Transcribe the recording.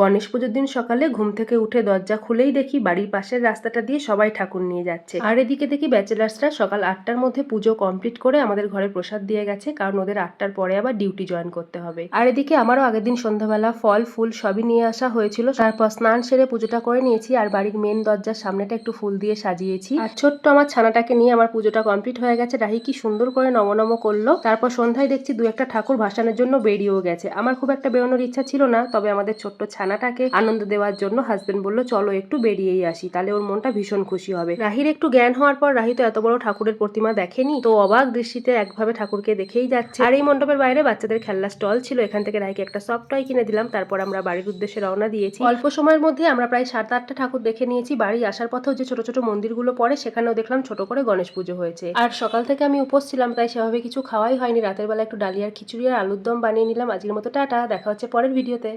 গণেশ পুজোর দিন সকালে ঘুম থেকে উঠে দরজা খুলেই দেখি বাড়ির পাশের রাস্তাটা দিয়ে সবাই ঠাকুর নিয়ে যাচ্ছে। আর এদিকে দেখি ব্যাচেলার্সরা সকাল আটটার মধ্যে পুজো কমপ্লিট করে আমাদের ঘরে প্রসাদ দিয়ে গেছে, কারণ ওদের আটটার পরে আবার ডিউটি জয়েন করতে হবে। আর এদিকে আমারও আগের দিন সন্ধ্যাবেলা ফল, ফুল সবই নিয়ে আসা হয়েছিল। তারপর স্নান সেরে পুজোটা করে নিয়েছি, আর বাড়ির মেন দরজার সামনেটা একটু ফুল দিয়ে সাজিয়েছি। আর ছোট্ট আমার ছানাটাকে নিয়ে আমার পুজোটা কমপ্লিট হয়ে গেছে। রাহি কি সুন্দর করে নমনম করল। তারপর সন্ধ্যায় দেখছি দু একটা ঠাকুর ভাসানোর জন্য বেরিয়েও গেছে। আমার খুব একটা বেরোনোর ইচ্ছা ছিল না, তবে আমাদের ছোট্ট ছানাটাকে আনন্দ দেওয়ার জন্য হাজবেন্ড বলল, চলো একটু বেরিয়েই আসি, তাহলে ওর মনটা ভীষণ খুশি হবে। রাহির একটু জ্ঞান হওয়ার পর রাহি তো এত বড় ঠাকুরের প্রতিমা দেখেনি, তো অবাক দৃষ্টিতে একভাবে ঠাকুরকে দেখেই যাচ্ছে। আর এই মণ্ডপের বাইরে বাচ্চাদের খেলনা স্টল ছিল, এখান থেকে রাহিকে একটা সফট টয় কিনে দিলাম, তারপর আমরা বাড়ির উদ্দেশ্যে রওনা দিয়েছি। অল্প সময়ের মধ্যে আমরা প্রায় সাত আটটা ঠাকুর দেখে নিয়েছি, বাড়ি আসার পথেও যে ছোট ছোট মন্দিরগুলো পড়ে, সেখানেও দেখলাম ছোট করে গণেশ পুজো হয়েছে। আর সকাল থেকে আমি উপোস ছিলাম, তাই সেভাবে কিছু খাওয়াই হয়নি, রাতের বেলা একটু ডালিয়ার খিচুড়ি আর আলুর দম বানিয়ে নিলাম আজকের মতো টাটা, দেখা হচ্ছে পরের ভিডিওতে